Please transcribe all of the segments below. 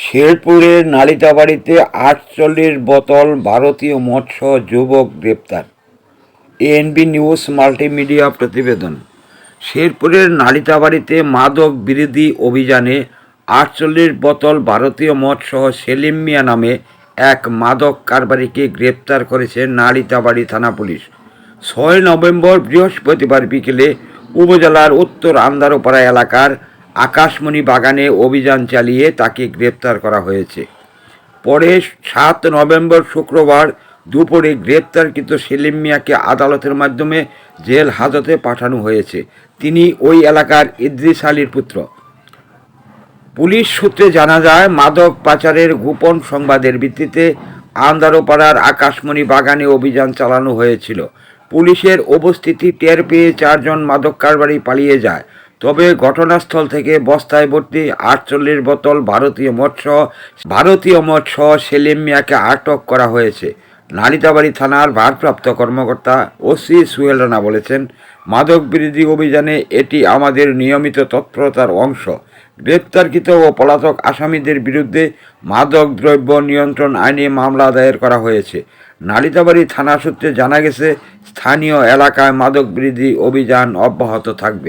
শেরপুরের নালিতাবাড়িতে আটচল্লিশ বোতল ভারতীয় মৎস্য যুবক গ্রেপ্তার। এএনবি নিউজ মাল্টিমিডিয়া প্রতিবেদন। শেরপুরের নালিতাবাড়িতে মাদক বিরোধী অভিযানে আটচল্লিশ বোতল ভারতীয় মৎস্য সেলিম মিয়া নামে এক মাদক কারবারিকে গ্রেপ্তার করেছে নালিতাবাড়ি থানা পুলিশ। ছয় নভেম্বর বৃহস্পতিবার বিকেলে উপজেলার উত্তর আন্দারোপাড়া এলাকার আকাশমণি বাগানে অভিযান চালিয়ে তাকে গ্রেপ্তার করা হয়েছে। পরে সাত নভেম্বর শুক্রবার দুপুরে গ্রেপ্তারকৃত সেলিম মিয়াকে আদালতের মাধ্যমে জেল হাজতে পাঠানো হয়েছে। তিনি ওই এলাকার ইদ্রিস আলীর পুত্র। পুলিশ সূত্রে জানা যায়, মাদক পাচারের গোপন সংবাদের ভিত্তিতে আন্দারোপাড়ার আকাশমণি বাগানে অভিযান চালানো হয়েছিল। পুলিশের উপস্থিতি টের পেয়ে চারজন মাদক কারবারি পালিয়ে যায়। তবে ঘটনাস্থল থেকে বস্তায় ভর্তি আটচল্লিশ বোতল ভারতীয় মৎস্য ভারতীয় মৎস্য সেলিম মিয়াকে আটক করা হয়েছে। নালিতাবাড়ি থানার ভারপ্রাপ্ত কর্মকর্তা ওসি সুহেল রানা বলেছেন, মাদক বিরোধী অভিযানে এটি আমাদের নিয়মিত তৎপরতার অংশ। গ্রেপ্তারকৃত ও পলাতক আসামিদের বিরুদ্ধে মাদক দ্রব্য নিয়ন্ত্রণ আইনে মামলা দায়ের করা হয়েছে। নালিতাবাড়ি থানা সূত্রে জানা গেছে, স্থানীয় এলাকায় মাদক বিরোধী অভিযান অব্যাহত থাকবে।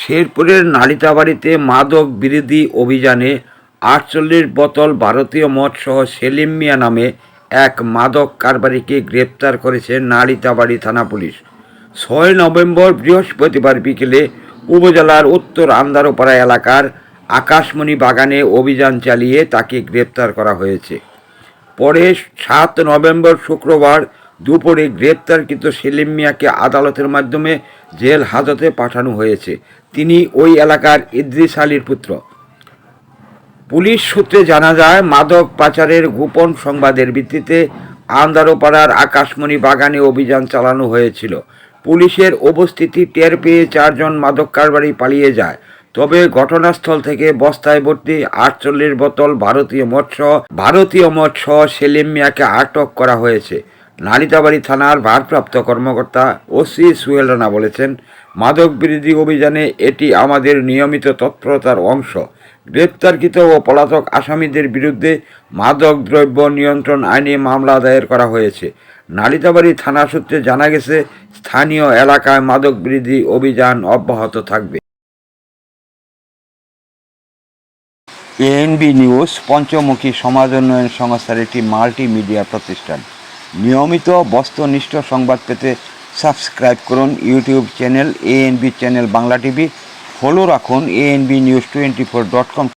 শেরপুরের নালিতাবাড়িতে মাদক বিরোধী অভিযানে আটচল্লিশ বোতল ভারতীয় মৎস্য সেলিম মিয়া নামে এক মাদক কারবারিকে গ্রেপ্তার করেছে নালিতাবাড়ি থানা পুলিশ। ছয় নভেম্বর বৃহস্পতিবার বিকেলে উপজেলার উত্তর আন্দারোপাড়া এলাকার আকাশমণি বাগানে অভিযান চালিয়ে তাকে গ্রেপ্তার করা হয়েছে। পরে সাত নভেম্বর শুক্রবার দুপুরে গ্রেপ্তারকৃত সেলিম মিয়াকে আদালতের মাধ্যমে জেল হাজতে পাঠানো হয়েছে। তিনি ওই এলাকার ইদ্রিস আলীর পুত্র। পুলিশ সূত্রে জানা যায়, মাদক পাচারের গোপন সংবাদের ভিত্তিতে আন্দারোপাড়ার আকাশমণি বাগানে অভিযান চালানো হয়েছিল। পুলিশের উপস্থিতি টের পেয়ে চারজন মাদক কারবারি পালিয়ে যায়। তবে ঘটনাস্থল থেকে বস্তায় ভর্তি আটচল্লিশ বোতল ভারতীয় মৎস্য ভারতীয় মৎস্য সেলিম মিয়াকে আটক করা হয়েছে। নালিতাবাড়ি থানার ভারপ্রাপ্ত কর্মকর্তা ওসি সুহেল রানা বলেছেন, মাদক বিরোধী অভিযানে এটি আমাদের নিয়মিত তৎপরতার অংশ। গ্রেপ্তারকৃত ও পলাতক আসামিদের বিরুদ্ধে মাদক দ্রব্য নিয়ন্ত্রণ আইনে মামলা দায়ের করা হয়েছে। নালিতাবাড়ি থানা সূত্রে জানা গেছে, স্থানীয় এলাকায় মাদক বিরোধী অভিযান অব্যাহত থাকবে। এএনবি নিউজ, পঞ্চমুখী সমাজ উন্নয়ন সংস্থার একটি মাল্টিমিডিয়া প্রতিষ্ঠান। নিয়মিত বস্তুনিষ্ঠ সংবাদ পেতে সাবস্ক্রাইব করুন YouTube channel ANB channel Bangla TV. Follow রাখুন ANB news twenty four dot com.